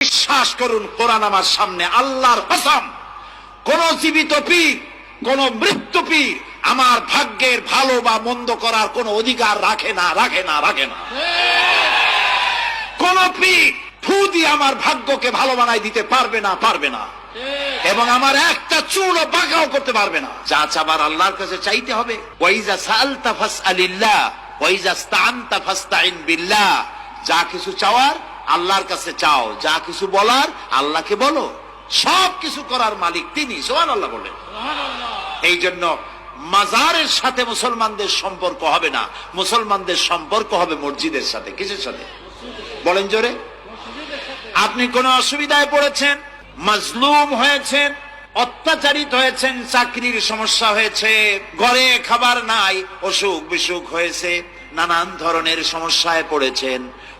বিশ্বাস করুন, কোরআন আমার সামনে, আল্লাহর কসম, কোন জীবিত পীর, কোন মৃত্যু পীর আমার ভাগ্যের ভালো বা মন্দ করার কোন অধিকার রাখে না রাখে না রাখে না। কোন পীর ফু দিয়ে আমার ভাগ্যকে ভালো বানাই দিতে পারবে না পারবে না। এবং আমার একটা চুলও বাঁকাও করতে পারবে না। যা চাবার আল্লাহর কাছে চাইতে হবে। ওয়াইজা সালতা ফাসআলিল্লাহ, ওয়াইজা স্তানতা ফাস্তাইন বিল্লাহ। যা কিছু চাওয়ার আল্লাহর কাছে চাও যা কিছু বলার আল্লাহকে বলো। সব কিছু করার মালিক তিনি সোহান আল্লাহ বলেন এই জন্য মাজারের সাথে মুসলমানদের সম্পর্ক হবে না। মুসলমানদের সম্পর্ক হবে মসজিদের সাথে। কিসের সাথে? বলেন জোরে। আপনি কোন অসুবিধায় পড়েছেন? মাজলুম হয়েছেন? অত্যাচারিত হয়েছেন? চাকরির সমস্যা হয়েছে? ঘরে খাবার নাই? অসুখ বিসুখ হয়েছে? নানান ধরনের সমস্যায় পড়েছেন?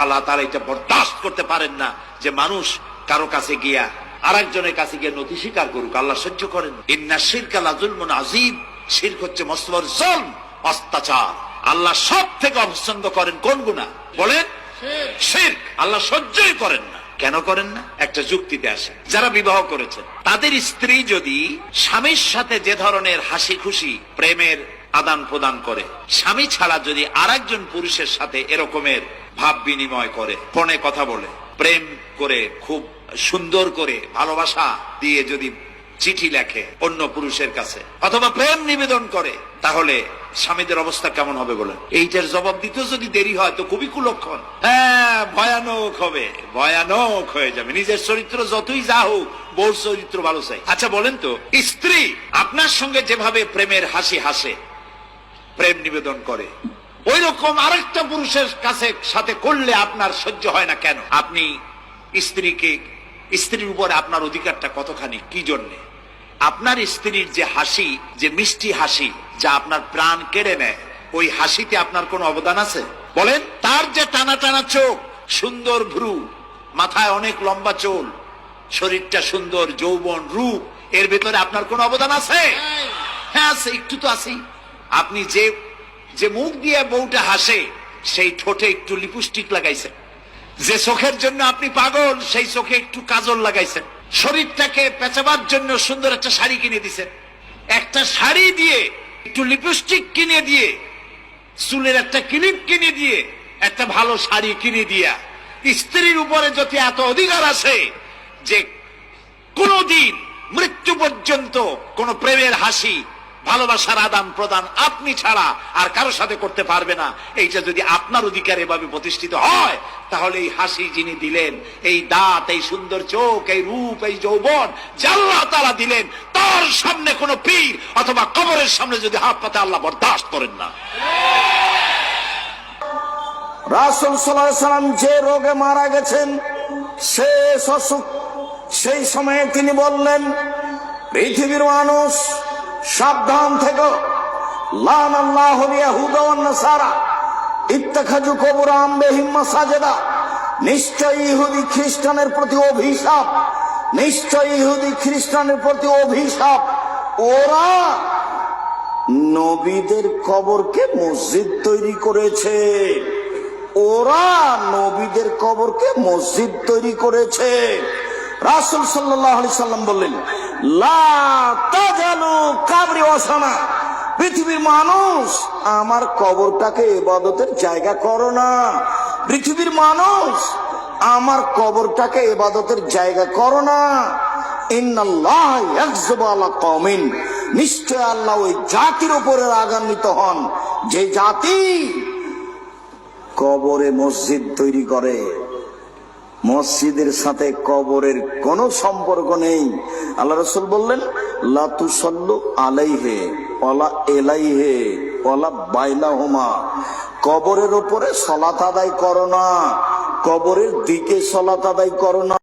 আল্লাহ তারা এটা বরদাস্ত করতে পারেন না যে মানুষ কারও কাছে গিয়া আরেকজনের কাছে গিয়ে নথি স্বীকার করুক আল্লাহ সহ্য করেন ইন্না শিরক আল্লাহ জুলমুন আজিম শিরক হচ্ছে মস্তবর জলম অত্যাচার। আল্লাহ সব থেকে অপছন্দ করেন কোন গুণা বলেন শিরক। আল্লাহ সহ্যই করেন না। কেন করেন না? একটা যুক্তিতে আসে। যারা বিবাহ করেছেন তাদের স্ত্রী যদি স্বামীর সাথে যে ধরনের হাসি খুশি প্রেমের আদান প্রদান করে স্বামী ছাড়া যদি আরেকজন পুরুষের সাথে এরকমের ভাব বিনিময় করে, ফোনে কথা বলে, প্রেম করে, খুব সুন্দর করে ভালোবাসা দিয়ে যদি চিঠি লেখে অন্য পুরুষের কাছে, অথবা প্রেম নিবেদন করে, তাহলে স্বামীদের অবস্থা কেমন হবে বলেন? এইটার জবাব দিতেও যদি দেরি হয়, তো খুবই কুলক্ষণ। হ্যাঁ ভয়ানক হবে, ভয়ানক হয়ে যাবে। নিজের চরিত্র যতই যা হোক, বউর চরিত্র ভালো চাই। আচ্ছা বলেন তো, স্ত্রী আপনার সঙ্গে যেভাবে প্রেমের হাসি হাসে, প্রেম নিবেদন করে ওই রকম আরেকটা পুরুষের কাছে সাথে করলে আপনার সহ্য হয় না কেন? আপনি স্ত্রীকে স্ত্রীর উপর আপনার অধিকারটা কতখানি? কি জন্যে? আপনার স্ত্রীর যে হাসি যে মিষ্টি হাসি যা আপনার প্রাণ কেড়ে নেয় ওই হাসিতে আপনার কোনো অবদান আছে? বলেন তার যে টানা টানা চোখ সুন্দর ভ্রু মাথায় অনেক লম্বা চোল শরীরটা সুন্দর যৌবন রূপ এর ভেতরে আপনার কোনো অবদান আছে? হ্যাঁ আছে একটু তো আছেই। আপনি যে যে মুখ দিয়ে বউটা হাসে, সেই ঠোঁটে একটু লিপস্টিক লাগাইছেন যে চোখের জন্য আপনি পাগল, সেই চোখে একটু কাজল লাগাইছেন শরীরটাকে পেঁচাবার জন্য সুন্দর একটা শাড়ি কিনে দিছেন একটা শাড়ি দিয়ে একটু লিপস্টিক কিনে দিয়ে, চুলের একটা ক্লিপ কিনে দিয়ে, একটা ভালো শাড়ি কিনে দিয়া, স্ত্রীর উপরে যদি এত অধিকার আছে যে কোনদিন মৃত্যু পর্যন্ত কোন প্রেমের হাসি ভালোবাসার আদান প্রদান আপনি ছাড়া আর কারোর সাথে করতে পারবে না। এইটা যদি আপনার অধিকার এভাবে প্রতিষ্ঠিত হয়, তাহলে এই হাসি যিনি দিলেন, এই দাঁত, এই সুন্দর চোখ, এই রূপ, এই যৌবন জাল্লা তারা দিলেন, তার সামনে কোনো পীর অথবা কবরের সামনে যদি হাত পাতে আল্লাহ বরদাস্ত করেন না। রাসুল সাল্লাম যে রোগে মারা গেছেন অসুখ, সেই সময়ে তিনি বললেন, পৃথিবীর মানুষ সাবধান থেকে। লান আল্লাহ সারা ইত্তাখাজু কবুর আম্বেহিম সাজেদা নিশ্চয় ইহুদি খ্রিস্টানের প্রতি অভিশাপ। নিশ্চয় ইহুদি খ্রিস্টানের প্রতি অভিশাপ। ওরা নবীদের কবরকে মসজিদ তৈরি করেছে। ওরা নবীদের কবরকে মসজিদ তৈরি করেছে। রাসুল সাল্লাহ সাল্লাম বললেন পৃথিবীর মানুষ আমার কবরটাকে এবাদতের জায়গা করো না। পৃথিবীর মানুষ আমার কবরটাকে এবাদতের জায়গা করো না। নিশ্চয় আল্লাহ ওই জাতির উপরে রাগান্বিত হন। যে জাতি কবরে মসজিদ তৈরি করে মসজিদের সাথে কবরের কোনো সম্পর্ক নেই। আল্লাহ রসুল বললেন লাতু সল্লু আলাইহে অলা এলাইহে অলা বাইলা হোমা কবরের উপরে সলাত আদায় করো না, কবরের দিকে সলাত আদায় করো না।